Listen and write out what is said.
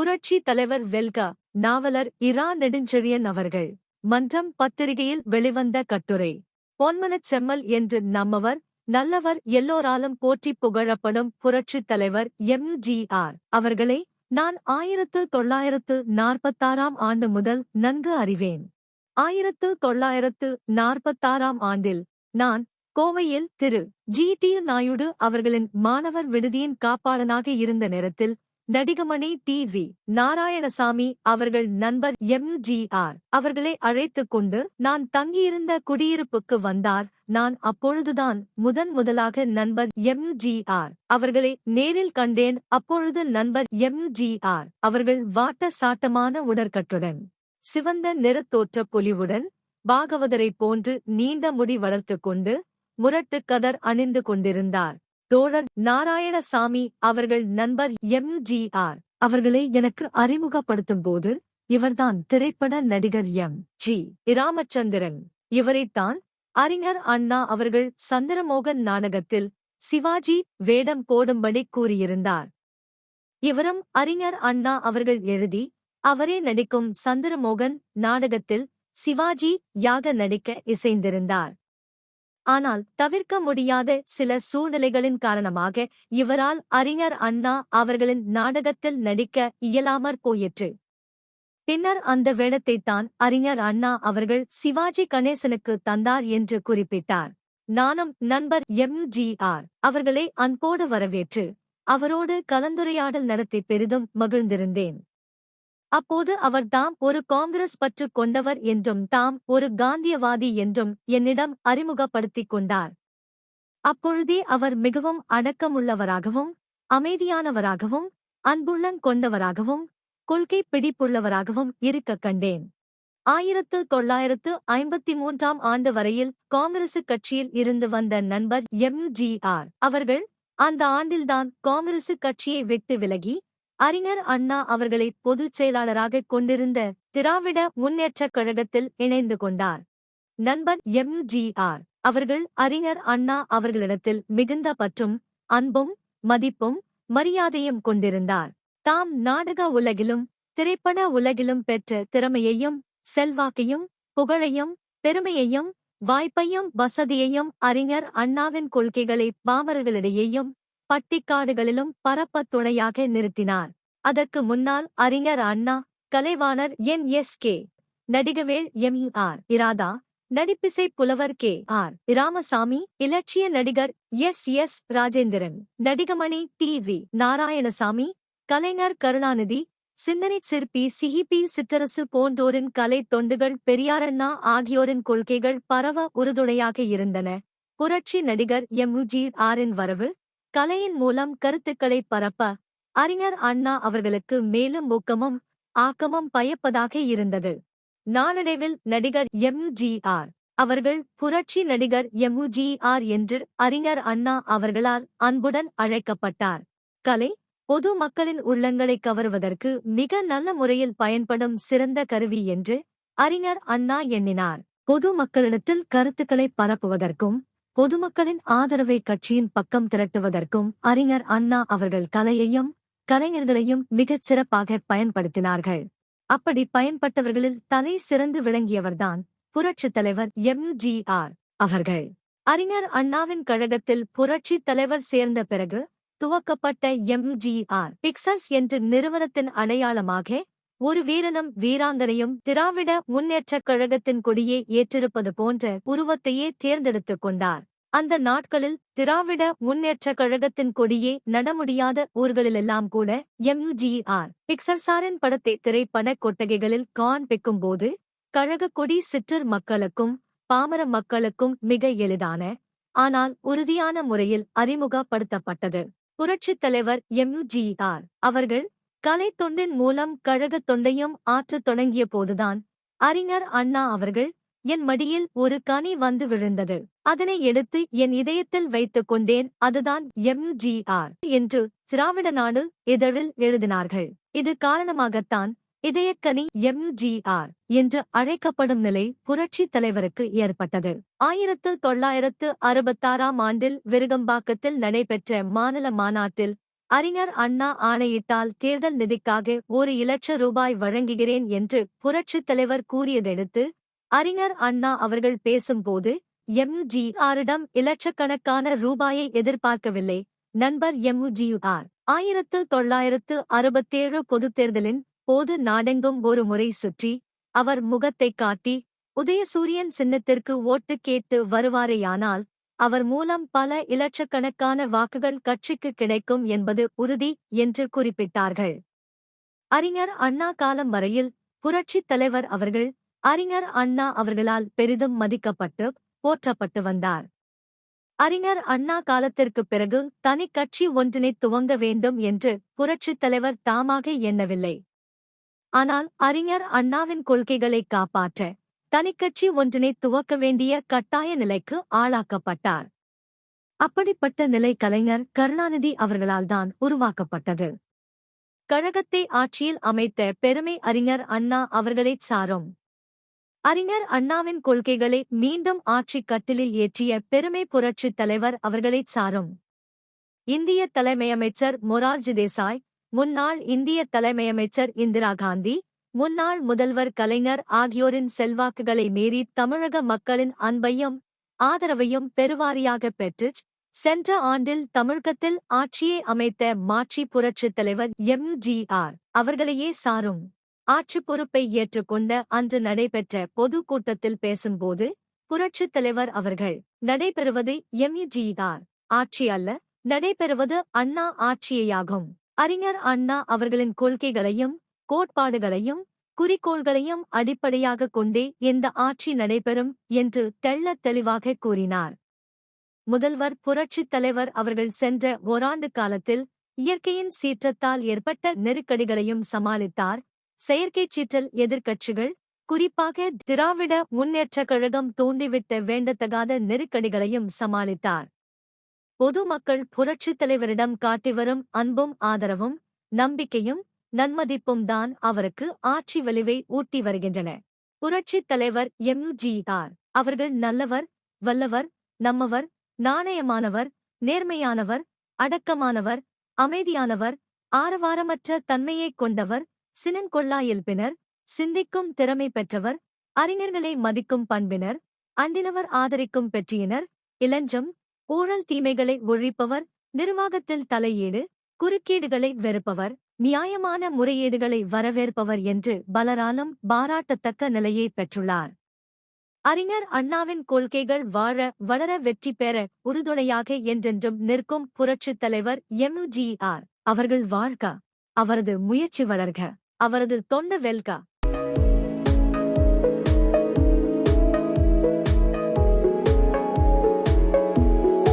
புரட்சி தலைவர் வெல்கா நாவலர் இரா நெடுஞ்செழியன் அவர்கள் மன்றம் பத்திரிகையில் வெளிவந்த கட்டுரை. பொன்மனச் செம்மல் என்று நம்மவர் நல்லவர் எல்லோராலும் போற்றி புகழப்படும் புரட்சித் தலைவர் எம். ஜி. ஆர். அவர்களை நான் ஆயிரத்து தொள்ளாயிரத்து நாற்பத்தாறாம் ஆண்டு முதல் நன்கு அறிவேன். ஆயிரத்து தொள்ளாயிரத்து நாற்பத்தாறாம் ஆண்டில் நான் கோவையில் திரு. ஜி. டி. நாயுடு அவர்களின் மாணவர் விடுதியின் காப்பாளனாக இருந்த நேரத்தில் நடிகமணி டி வி நாராயணசாமி அவர்கள் நண்பர் எம் ஜி ஆர் அவர்களை அழைத்துக் கொண்டு நான் தங்கியிருந்த குடியிருப்புக்கு வந்தார். நான் அப்பொழுதுதான் முதன் முதலாக நண்பர் எம் ஜி ஆர் அவர்களை நேரில் கண்டேன். அப்பொழுது நண்பர் எம் ஜி ஆர் அவர்கள் வாட்ட சாட்டமான உடற்கட்டுடன் சிவந்த நிறத்தோற்ற பொலிவுடன் பாகவதரைப் போன்று நீண்ட முடி வளர்த்துக் கொண்டு முரட்டு கதர் அணிந்து கொண்டிருந்தார். தோழர் நாராயணசாமி அவர்கள் நண்பர் எம் ஜி ஆர். அவர்களை எனக்கு அறிமுகப்படுத்தும் போது இவர்தான் திரைப்பட நடிகர் எம் ஜி. இராமச்சந்திரன் இவரைத்தான் அறிஞர் அண்ணா அவர்கள் சந்திரமோகன் நாடகத்தில் சிவாஜி வேடம் போடும்படி கூறியிருந்தார். இவரும் அறிஞர் அண்ணா அவர்கள் எழுதி அவரே நடிக்கும் சந்திரமோகன் நாடகத்தில் சிவாஜி யாக நடிக்க இசைந்திருந்தார். ஆனால் தவிர்க்க முடியாத சில சூழ்நிலைகளின் காரணமாக இவரால் அறிஞர் அண்ணா அவர்களின் நாடகத்தில் நடிக்க இயலாமற் போயிற்று. பின்னர் அந்த வேடத்தைத்தான் அறிஞர் அண்ணா அவர்கள் சிவாஜி கணேசனுக்கு தந்தார் என்று குறிப்பிட்டார். நானும் நண்பர் எம். ஜி. ஆர். அவர்களை அன்போடு வரவேற்று அவரோடு கலந்துரையாடல் நடத்தி பெரிதும் மகிழ்ந்திருந்தேன். அப்போது அவர் தாம் ஒரு காங்கிரஸ் பற்று கொண்டவர் என்றும் தாம் ஒரு காந்தியவாதி என்றும் என்னிடம் அறிமுகப்படுத்திக் கொண்டார். அப்பொழுதே அவர் மிகவும் அடக்கமுள்ளவராகவும் அமைதியானவராகவும் அன்புள்ளங் கொண்டவராகவும் கொள்கை பிடிப்புள்ளவராகவும் இருக்கக் கண்டேன். ஆயிரத்து தொள்ளாயிரத்து ஐம்பத்தி மூன்றாம் ஆண்டு வரையில் காங்கிரசு கட்சியில் இருந்து வந்த நண்பர் எம் ஜி ஆர் அவர்கள் அந்த ஆண்டில்தான் காங்கிரசு கட்சியை விட்டு விலகி அறிஞர் அண்ணா அவர்களை பொதுச் செயலாளராக கொண்டிருந்த திராவிட முன்னேற்றக் கழகத்தில் இணைந்து கொண்டார். நண்பர் எம். ஜி. ஆர். அவர்கள் அறிஞர் அண்ணா அவர்களிடத்தில் மிகுந்த பற்றும் அன்பும் மதிப்பும் மரியாதையும் கொண்டிருந்தார். தாம் நாடக உலகிலும் திரைப்பட உலகிலும் பெற்ற திறமையையும் செல்வாக்கையும் புகழையும் பெருமையையும் வாய்ப்பையும் வசதியையும் அறிஞர் அண்ணாவின் கொள்கைகளை பாமரர்களிடையேயும் பட்டிக்காடுகளிலும் பரப்பத் துணையாக நிறுத்தினார். அதற்கு முன்னால் அறிஞர் Anna Kalaivanar N. S. K. Nadigavel M. R. Radha நடிப்பிசை புலவர் கே. ஆர். இராமசாமி இலட்சிய நடிகர் S. S. Rajendran Nadigamani T. V. Narayanasamy Kalaignar Karunanidhi சிந்தனை சிற்பி சிஹிபி சிற்றரசு போன்றோரின் கலை தொண்டுகள் பெரியாரண்ணா ஆகியோரின் கொள்கைகள் பரவ உறுதுணையாக இருந்தன. புரட்சி நடிகர் எம். ஜி. ஆரின் வரவு கலையின் மூலம் கருத்துக்களை பரப்ப அறிஞர் அண்ணா அவர்களுக்கு மேலும் ஊக்கமும் ஆக்கமும் பயப்பதாக இருந்தது. நாளடைவில் நடிகர் எம் ஜி ஆர் அவர்கள் புரட்சி நடிகர் எம் ஜி ஆர் என்று அறிஞர் அண்ணா அவர்களால் அன்புடன் அழைக்கப்பட்டார். கலை பொது மக்களின் உள்ளங்களை கவருவதற்கு மிக நல்ல முறையில் பயன்படும் சிறந்த கருவி என்று அறிஞர் அண்ணா எண்ணினார். பொது மக்களிடத்தில் கருத்துக்களை பரப்புவதற்கும் பொதுமக்களின் ஆதரவை கட்சியின் பக்கம் திரட்டுவதற்கும் அறிஞர் அண்ணா அவர்கள் கலையையும் கலைஞர்களையும் மிகச் சிறப்பாக பயன்படுத்தினார்கள். அப்படி பயன்பட்டவர்களில் தலை சிறந்து விளங்கியவர்தான் புரட்சித் தலைவர் எம். ஜி. ஆர். அவர்கள். அறிஞர் அண்ணாவின் கழகத்தில் புரட்சித் தலைவர் சேர்ந்த பிறகு துவக்கப்பட்ட எம். ஜி. ஆர். பிக்சர்ஸ் என்ற நிறுவனத்தின் அடையாளமாக ஒரு வீரனும் வீராங்கனையும் திராவிட முன்னேற்றக் கழகத்தின் கொடியே ஏற்றிருப்பது போன்ற உருவத்தையே தேர்ந்தெடுத்துக் கொண்டார். அந்த நாட்களில் திராவிட முன்னேற்றக் கழகத்தின் கொடியே நடமுடியாத ஊர்களிலெல்லாம் கூட எம்யுஜிஆர் பிக்சர்சாரின் படத்தை திரைப்பட கொட்டகைகளில் காண்பிக்கும் போது கழகக் கொடி சிற்றர் மக்களுக்கும் பாமர மக்களுக்கும் மிக எளிதான ஆனால் உறுதியான முறையில் அறிமுகப்படுத்தப்பட்டது. புரட்சித் தலைவர் எம்யுஜிஆர் அவர்கள் கலை தொண்டின் மூலம் கழகத் தொண்டையும் ஆற்றத் தொடங்கிய போதுதான் அறிஞர் அண்ணா அவர்கள் என் மடியில் ஒரு கனி வந்து விழுந்தது. அதனை எடுத்து என் இதயத்தில் வைத்துக் கொண்டேன். அதுதான் எம்ஜிஆர் என்று திராவிட நாடு இதழில் எழுதினார்கள். இது காரணமாகத்தான் இதயக்கனி எம்ஜிஆர் என்று அழைக்கப்படும் நிலை புரட்சித் தலைவருக்கு ஏற்பட்டது. ஆயிரத்து தொள்ளாயிரத்து அறுபத்தாறாம் ஆண்டில் விருகம்பாக்கத்தில் நடைபெற்ற மாநில மாநாட்டில் அறிஞர் அண்ணா ஆணையிட்டால் தேர்தல் நிதிக்காக ஒரு இலட்ச ரூபாய் வழங்குகிறேன் என்று புரட்சித் தலைவர் கூறியதெடுத்து அறிஞர் அண்ணா அவர்கள் பேசும்போது எம்ஜிஆரிடம் இலட்சக்கணக்கான ரூபாயை எதிர்பார்க்கவில்லை. நண்பர் எம்ஜிஆர் ஆயிரத்து தொள்ளாயிரத்து அறுபத்தேழு பொதுத் தேர்தலின் போது நாடெங்கும் ஒரு முறை சுற்றி அவர் முகத்தைக் காட்டி உதயசூரியன் சின்னத்திற்கு ஓட்டு கேட்டு வருவாரேயானால் அவர் மூலம் பல இலட்சக்கணக்கான வாக்குகள் கட்சிக்கு கிடைக்கும் என்பது உறுதி என்று குறிப்பிட்டார்கள். அறிஞர் அண்ணா காலம் வரையில் புரட்சித் தலைவர் அவர்கள் அறிஞர் அண்ணா அவர்களால் பெரிதும் மதிக்கப்பட்டு போற்றப்பட்டு வந்தார். அறிஞர் அண்ணா காலத்திற்குப் பிறகு தனி கட்சி ஒன்றினை துவங்க வேண்டும் என்று புரட்சித் தலைவர் தாமாக எண்ணவில்லை. ஆனால் அறிஞர் அண்ணாவின் கொள்கைகளை காப்பாற்ற தனிக்கட்சி ஒன்றினை துவக்க வேண்டிய கட்டாய நிலைக்கு ஆளாக்கப்பட்டார். அப்படிப்பட்ட நிலை கலைஞர் கருணாநிதி அவர்களால்தான் உருவாக்கப்பட்டது. கழகத்தை ஆட்சியில் அமைத்த பெருமை அறிஞர் அண்ணா அவர்களைச் சாரும். அறிஞர் அண்ணாவின் கொள்கைகளை மீண்டும் ஆட்சிக் கட்டிலில் ஏற்றிய பெருமை புரட்சித் தலைவர் அவர்களைச் சாரும். இந்திய தலைமையமைச்சர் மொரார்ஜி தேசாய் முன்னாள் இந்திய தலைமையமைச்சர் இந்திரா காந்தி முன்னாள் முதல்வர் கலைஞர் ஆகியோரின் செல்வாக்குகளை மீறி தமிழக மக்களின் அன்பையும் ஆதரவையும் பெருவாரியாக பெற்று சென்ற ஆண்டில் தமிழகத்தில் ஆட்சியை அமைத்த மாட்சி புரட்சித் தலைவர் எம்ஜிஆர் அவர்களையே சாரும் ஆட்சி பொறுப்பை ஏற்றுக்கொண்ட அன்று நடைபெற்ற பொதுக்கூட்டத்தில் பேசும்போது புரட்சித் தலைவர் அவர்கள் நடைபெறுவது எம்ஜிஆர் ஆட்சி அல்ல நடைபெறுவது அண்ணா ஆட்சியையாகும். அறிஞர் அண்ணா அவர்களின் கொள்கைகளையும் கோட்பாடுகளையும் குறிக்கோள்களையும் அடிப்படையாக கொண்டே இந்த ஆட்சி நடைபெறும் என்று தெள்ளத் தெளிவாக கூறினார். முதல்வர் புரட்சித் தலைவர் அவர்கள் சென்ற ஓராண்டு காலத்தில் இயற்கையின் சீற்றத்தால் ஏற்பட்ட நெருக்கடிகளையும் சமாளித்தார். செயற்கைச் சீற்றல் எதிர்க்கட்சிகள் குறிப்பாக திராவிட முன்னேற்றக் கழகம் தூண்டிவிட்ட வேண்டத்தகாத நெருக்கடிகளையும் சமாளித்தார். பொதுமக்கள் புரட்சித் தலைவரிடம் காட்டி வரும் அன்பும் ஆதரவும் நம்பிக்கையும் நன்மதிப்பும் தான் அவருக்கு ஆட்சி வலிவை ஊட்டி வருகின்றன. புரட்சித் தலைவர் எம்ஜிஆர் அவர்கள் நல்லவர் வல்லவர் நம்மவர் நாணயமானவர் நேர்மையானவர் அடக்கமானவர் அமைதியானவர் ஆரவாரமற்ற தன்மையைக் கொண்டவர் சினங்கொள்ளா சிந்திக்கும் திறமை பெற்றவர் அறிஞர்களை மதிக்கும் பண்பினர் அண்டினவர் ஆதரிக்கும் பெற்றியினர் இளஞ்சம் ஊழல் தீமைகளை ஒழிப்பவர் நிர்வாகத்தில் தலையீடு குறுக்கீடுகளை வெறுப்பவர். நியாயமான முறையீடுகளை வரவேற்பவர் என்று பலராலும் பாராட்டத்தக்க நிலையை பெற்றுள்ளார். அறிஞர் அண்ணாவின் கொள்கைகள் வாழ வளர வெற்றி பெற உறுதுணையாக என்றென்றும் நிற்கும் புரட்சித் தலைவர் எம். ஜி. ஆர். அவர்கள் வாழ்க அவரது முயற்சி வளர்க அவரது தொண்டு வெல்க